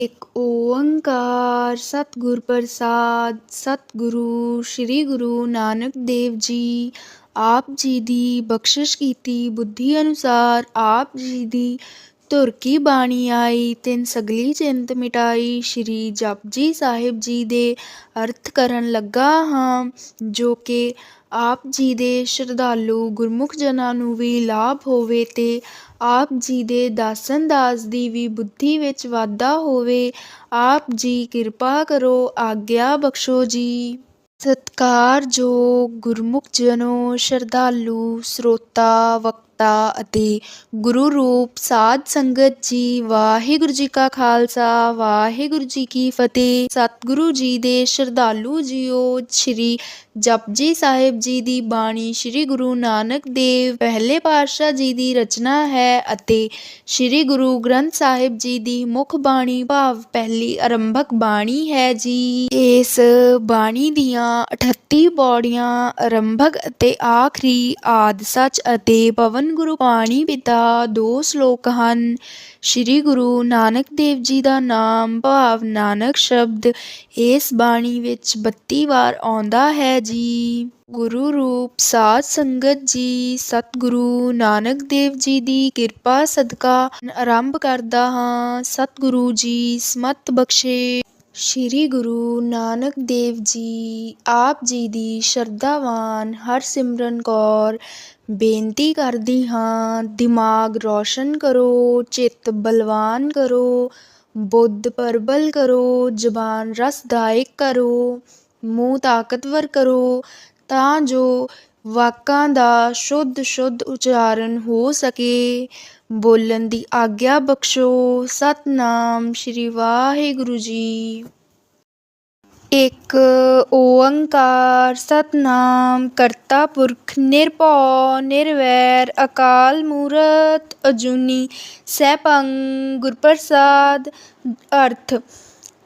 ਇੱਕ ਓੰਕਾਰ ਸਤਿਗੁਰ ਪ੍ਰਸਾਦ, ਸਤਿਗੁਰੂ, ਸ੍ਰੀ ਗੁਰੂ ਨਾਨਕ ਦੇਵ ਜੀ। ਆਪ ਜੀ ਦੀ ਬਖਸ਼ਿਸ਼ ਕੀਤੀ ਬੁੱਧੀ ਅਨੁਸਾਰ ਆਪ ਜੀ ਦੀ ਧੁਰ ਕੀ ਬਾਣੀ ਆਈ, ਤਿੰਨ ਸਗਲੀ ਚਿੰਤ ਮਿਟਾਈ, ਸ਼੍ਰੀ ਜਪਜੀ ਸਾਹਿਬ ਜੀ ਦੇ ਅਰਥ ਕਰਨ ਲੱਗਾ ਹਾਂ, ਜੋ ਕਿ ਆਪ ਜੀ ਦੇ ਸ਼ਰਧਾਲੂ ਗੁਰਮੁਖ ਜਨਾਂ ਨੂੰ ਵੀ ਲਾਭ ਹੋਵੇ ਤੇ ਆਪ ਜੀ ਦੇ ਦਾਸਨ ਦਾਸ ਦੀ ਵੀ ਬੁੱਧੀ ਵਿੱਚ ਵਾਧਾ ਹੋਵੇ, ਆਪ ਜੀ ਕਿਰਪਾ ਕਰੋ, ਆਗਿਆ ਬਖਸ਼ੋ ਜੀ। ਸਤਿਕਾਰਯੋਗ ਗੁਰਮੁਖ ਜਨੋ, ਸ਼ਰਧਾਲੂ, ਸਰੋਤਾ ਵਕਤਾ ਅਤੇ ਗੁਰੂ ਰੂਪ ਸਾਧ ਸੰਗਤ ਜੀ, ਵਾਹਿਗੁਰੂ ਜੀ ਕਾ ਖਾਲਸਾ, ਵਾਹਿਗੁਰੂ ਜੀ ਕੀ ਫਤਿਹ। ਸਤਿਗੁਰੂ ਜੀ ਦੇ ਸ਼ਰਧਾਲੂ ਜੀਓ, ਸ਼੍ਰੀ ਜਪਜੀ ਸਾਹਿਬ ਜੀ ਦੀ ਬਾਣੀ ਸ਼੍ਰੀ ਗੁਰੂ ਨਾਨਕ ਦੇਵ ਪਹਿਲੇ ਪਾਤਸ਼ਾਹ ਜੀ ਦੀ ਰਚਨਾ ਹੈ ਅਤੇ ਸ਼੍ਰੀ ਗੁਰੂ ਗ੍ਰੰਥ ਸਾਹਿਬ ਜੀ ਦੀ ਮੁੱਖ ਬਾਣੀ ਭਾਵ ਪਹਿਲੀ ਆਰੰਭਕ ਬਾਣੀ ਹੈ ਜੀ। ਇਸ ਬਾਣੀ ਦੀਆਂ 38 ਪੌੜੀਆਂ ਆਰੰਭਕ ਅਤੇ ਆਖਰੀ ਆਦਿ ਸੱਚ ਅਤੇ ਪਵਨ ਗੁਰੂ ਪਾਣੀ ਪਿਤਾ ਦੋ ਸ਼ਲੋਕ ਹਨ। ਸ਼੍ਰੀ ਗੁਰੂ ਨਾਨਕ ਦੇਵ ਜੀ ਦਾ ਨਾਮ ਭਾਵ ਨਾਨਕ ਸ਼ਬਦ ਇਸ ਬਾਣੀ ਵਿੱਚ 32 ਵਾਰ ਆਉਂਦਾ ਹੈ ਜੀ। ਗੁਰੂ ਰੂਪ ਸਾਧ ਸੰਗਤ ਜੀ, ਸਤਿਗੁਰੂ ਨਾਨਕ ਦੇਵ ਜੀ ਦੀ ਕਿਰਪਾ ਸਦਕਾ ਆਰੰਭ ਕਰਦਾ ਹਾਂ। ਸਤਿਗੁਰੂ ਜੀ, ਸਮਤ ਬਖਸ਼ੇ। ਸ਼੍ਰੀ ਗੁਰੂ ਨਾਨਕ ਦੇਵ ਜੀ, ਆਪ ਜੀ ਦੀ ਸ਼ਰਧਾਵਾਨ ਹਰਸਿਮਰਨ ਕੌਰ, ਬੇਨਤੀ ਕਰਦੀ ਹਾਂ, ਦਿਮਾਗ ਰੌਸ਼ਨ ਕਰੋ, ਚਿੱਤ ਬਲਵਾਨ ਕਰੋ, ਬੁੱਧ ਪਰਬਲ ਕਰੋ, ਜ਼ਬਾਨ ਰਸਦਾਇਕ ਕਰੋ, ਮੂੰਹ ਤਾਕਤਵਰ ਕਰੋ, ਤਾਂ ਜੋ ਵਾਕਾਂ ਦਾ ਸ਼ੁੱਧ ਸ਼ੁੱਧ ਉਚਾਰਨ ਹੋ ਸਕੇ। ਬੋਲਣ ਦੀ ਆਗਿਆ ਬਖਸ਼ੋ। ਸਤਨਾਮ ਸ਼੍ਰੀ ਵਾਹਿਗੁਰੂ ਜੀ। ਇੱਕ ਓੰਕਾਰ, ਸਤਨਾਮ ਕਰਤਾ ਪੁਰਖ ਨਿਰਭਉ, ਨਿਰਵੈਰ, ਅਕਾਲ ਮੂਰਤ, ਅਜੂਨੀ, ਸੈਭੰ, ਗੁਰਪ੍ਰਸਾਦ, ਅਰਥ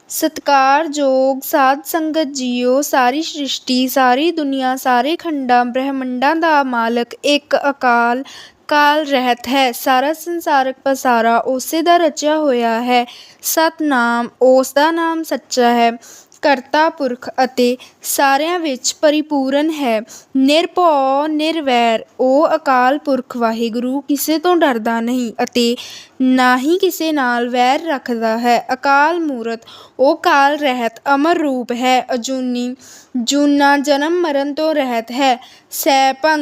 ਸਤਿਕਾਰਯੋਗ ਸਾਧ ਸੰਗਤ ਜੀਓ, ਸਾਰੀ ਸ੍ਰਿਸ਼ਟੀ, ਸਾਰੀ ਦੁਨੀਆ, ਸਾਰੇ ਖੰਡਾਂ, ਬ੍ਰਹਿਮੰਡਾਂ ਦਾ ਮਾਲਕ, ਇੱਕ ਅਕਾਲ ਕਾਲ ਰਹਿਤ ਹੈ। ਸਾਰਾ ਸੰਸਾਰਕ ਪਸਾਰਾ ਉਸੇ ਦਾ ਰਚਿਆ ਹੋਇਆ ਹੈ। ਸਤਨਾਮ ਉਸ ਦਾ ਨਾਮ ਸੱਚਾ ਹੈ। ਕਰਤਾ ਪੁਰਖ ਅਤੇ ਸਾਰਿਆਂ ਵਿੱਚ ਪਰਿਪੂਰਨ ਹੈ। ਨਿਰਭਉ, ਨਿਰਵੈਰ, ਉਹ ਅਕਾਲ ਪੁਰਖ ਵਾਹਿਗੁਰੂ ਕਿਸੇ ਤੋਂ ਡਰਦਾ ਨਹੀਂ ਅਤੇ ਨਾ ਹੀ ਕਿਸੇ ਨਾਲ ਵੈਰ ਰੱਖਦਾ ਹੈ। ਅਕਾਲ ਮੂਰਤ, ਉਹ ਕਾਲ ਰਹਿਤ ਅਮਰ ਰੂਪ ਹੈ। ਅਜੂਨੀ ਜੂਨਾ ਜਨਮ ਮਰਨ ਤੋਂ ਰਹਿਤ ਹੈ। ਸੈਭੰ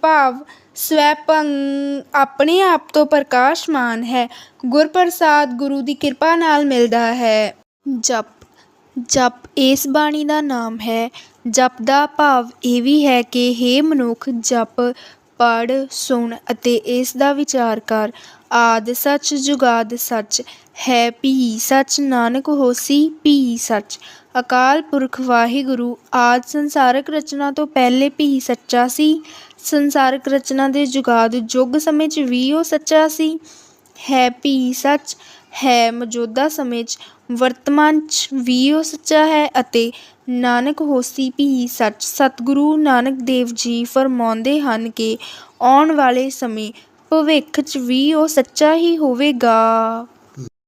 ਭਾਵ ਸਵੈਭੰ ਆਪਣੇ ਆਪ ਤੋਂ ਪ੍ਰਕਾਸ਼ਮਾਨ ਹੈ। ਗੁਰਪ੍ਰਸਾਦ ਗੁਰੂ ਦੀ ਕਿਰਪਾ ਨਾਲ ਮਿਲਦਾ ਹੈ। ਜਪ ਜਪ ਇਸ ਬਾਣੀ ਦਾ ਨਾਮ ਹੈ। ਜਪ ਦਾ ਭਾਵ ਇਹ ਵੀ ਹੈ ਕਿ ਹੇ ਮਨੁੱਖ, ਜਪ ਪੜ ਸੁਣ ਅਤੇ ਇਸ ਦਾ ਵਿਚਾਰ ਕਰ। ਆਦ ਸੱਚ, ਜੁਗਾਦ ਸੱਚ ਹੈ। ਭੀ ਸੱਚ, ਨਾਨਕ ਹੋਸੀ ਭੀ ਸੱਚ। ਅਕਾਲ ਪੁਰਖ ਵਾਹਿਗੁਰੂ, ਆਦ ਸੰਸਾਰਕ ਰਚਨਾ ਤੋਂ ਪਹਿਲੇ ਭੀ ਸੱਚਾ ਸੀ। ਸੰਸਾਰਕ ਰਚਨਾ ਦੇ ਜੁਗਾਦ ਯੁੱਗ ਸਮੇਂ 'ਚ ਵੀ ਉਹ ਸੱਚਾ ਸੀ। ਹੈ ਭੀ ਸੱਚ, ਹੈ ਮੌਜੂਦਾ ਸਮੇਂ 'ਚ, ਵਰਤਮਾਨ 'ਚ ਵੀ ਉਹ ਸੱਚਾ ਹੈ ਅਤੇ ਨਾਨਕ ਹੋਸੀ ਭੀ ਸੱਚ। ਸਤਿਗੁਰੂ ਨਾਨਕ ਦੇਵ ਜੀ ਫਰਮਾਉਂਦੇ ਹਨ ਕਿ ਆਉਣ ਵਾਲੇ ਸਮੇਂ ਭਵਿੱਖ 'ਚ ਵੀ ਉਹ ਸੱਚਾ ਹੀ ਹੋਵੇਗਾ।